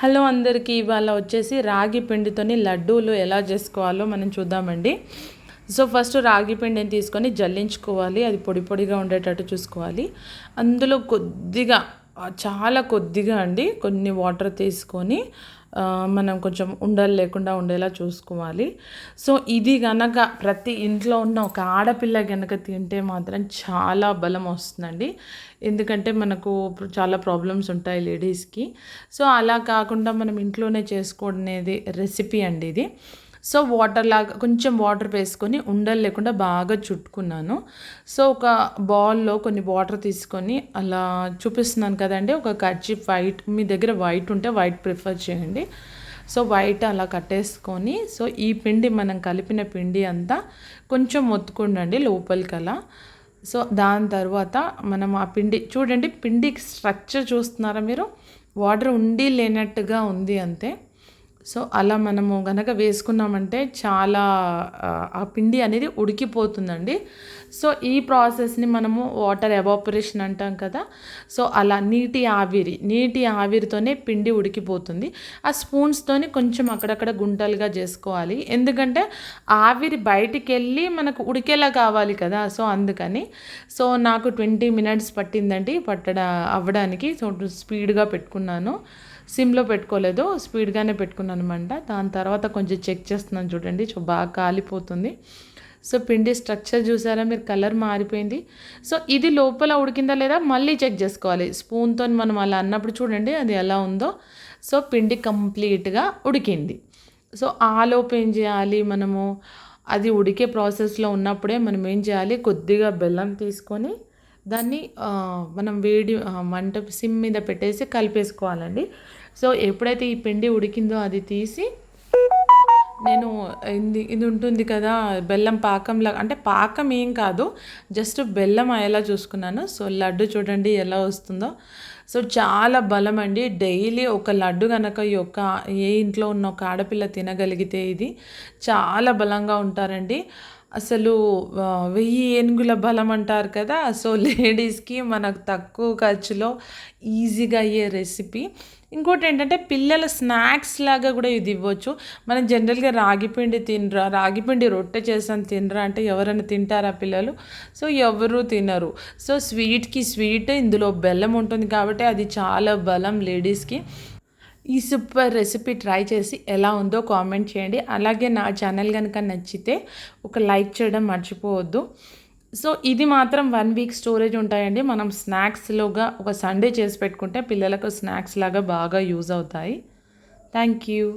Hello అందరికీ ఇవాళ వచ్చేసి రాగి పిండితోని లడ్డూలు ఎలా చేసుకోవాలో మనం చూద్దామండి. సో ఫస్ట్ రాగి పిండిని తీసుకొని జల్లించుకోవాలి. అది పొడి పొడిగా ఉండేటట్టు చూసుకోవాలి. అందులో కొద్దిగా చాలా కొద్దిగా అండి కొన్ని వాటర్ తీసుకొని మనం కొంచెం ఉండలు లేకుండా ఉండేలా చూసుకోవాలి. సో ఇది కనుక ప్రతి ఇంట్లో ఉన్న ఒక ఆడపిల్ల కనుక తింటే మాత్రం చాలా బలం వస్తుందండి. ఎందుకంటే మనకు చాలా ప్రాబ్లమ్స్ ఉంటాయి లేడీస్కి. సో అలా కాకుండా మనం ఇంట్లోనే చేసుకునేది రెసిపీ అండి ఇది. సో వాటర్ లాగా కొంచెం వాటర్ వేసుకొని ఉండలు లేకుండా బాగా చుట్టుకున్నాను. సో ఒక బౌల్లో కొన్ని వాటర్ తీసుకొని అలా చూపిస్తున్నాను కదండి ఒక కర్చీఫ్ వైట్ మీ దగ్గర వైట్ ఉంటే వైట్ ప్రిఫర్ చేయండి. సో వైట్ అలా కట్టేసుకొని సో ఈ పిండి మనం కలిపిన పిండి అంతా కొంచెం ఒత్తుకుండండి లోపలికి అలా సో దాని తర్వాత మనం ఆ పిండి చూడండి పిండి స్ట్రక్చర్ చూస్తున్నారా మీరు? వాటర్ ఉండి లేనట్టుగా ఉంది అంతే. సో అలా మనము గనక వేసుకున్నామంటే చాలా ఆ పిండి అనేది ఉడికిపోతుందండి. సో ఈ ప్రాసెస్ని మనము వాటర్ ఎవాపరేషన్ అంటాం కదా. సో అలా నీటి ఆవిరి నీటి ఆవిరితోనే పిండి ఉడికిపోతుంది. ఆ స్పూన్స్తోని కొంచెం అక్కడక్కడ గుంటలుగా చేసుకోవాలి. ఎందుకంటే ఆవిరి బయటికి వెళ్ళి మనకు ఉడికేలా కావాలి కదా. సో అందుకని సో నాకు ట్వంటీ మినిట్స్ పట్టిందండి పట్టడ అవ్వడానికి. సో స్పీడ్గా పెట్టుకున్నాను. సిమ్లో పెట్టుకోలేదు స్పీడ్గానే పెట్టుకున్నాను అనమాట దాని తర్వాత కొంచెం చెక్ చేస్తున్నాను చూడండి బాగా కాలిపోతుంది. సో పిండి స్ట్రక్చర్ చూసారా మీరు? కలర్ మారిపోయింది. సో ఇది లోపల ఉడికిందా లేదా మళ్ళీ చెక్ చేసుకోవాలి. స్పూన్తో మనం అలా అన్నప్పుడు చూడండి అది ఎలా ఉందో. సో పిండి కంప్లీట్గా ఉడికింది. సో ఆలోపు ఏం చేయాలి మనము? అది ఉడికే ప్రాసెస్లో ఉన్నప్పుడే మనం ఏం చేయాలి? కొద్దిగా బెల్లం తీసుకొని దాన్ని మనం వేడి మంట సిమ్ మీద పెట్టేసి కలిపేసుకోవాలండి. సో ఎప్పుడైతే ఈ పిండి ఉడికిందో అది తీసి నేను ఇది ఇది ఉంటుంది కదా బెల్లం పాకంలా అంటే పాకం ఏం కాదు జస్ట్ బెల్లం అయ్యేలా చూసుకున్నాను. సో లడ్డు చూడండి ఎలా వస్తుందో. సో చాలా బలం అండి డైలీ ఒక లడ్డు కనుక ఈ యొక్క ఏ ఇంట్లో ఉన్న ఒక ఆడపిల్ల తినగలిగితే ఇది చాలా బలంగా ఉంటారండి. అసలు వెయ్యి ఏనుగుల బలం అంటారు కదా సో లేడీస్కి మనకు తక్కువ ఖర్చులో ఈజీగా అయ్యే రెసిపీ. ఇంకోటి ఏంటంటే పిల్లల స్నాక్స్ లాగా కూడా ఇది ఇవ్వచ్చు. మనం జనరల్గా రాగిపిండి తినరా రాగిపిండి రొట్టె చేసాను తినరా అంటే ఎవరైనా తింటారా పిల్లలు? సో ఎవరు తినరు. సో స్వీట్కి స్వీట్ ఇందులో బెల్లం ఉంటుంది కాబట్టి అది చాలా బలం లేడీస్కి. ఈ సూపర్ రెసిపీ ట్రై చేసి ఎలా ఉందో కామెంట్ చేయండి. అలాగే నా ఛానల్ కనుక నచ్చితే ఒక లైక్ చేయడం మర్చిపోవద్దు. సో ఇది మాత్రం వన్ వీక్ స్టోరేజ్ ఉంటాయండి. మనం స్నాక్స్లోగా ఒక సండే చేసి పెట్టుకుంటే పిల్లలకు స్నాక్స్ లాగా బాగా యూజ్ అవుతాయి. Thank you.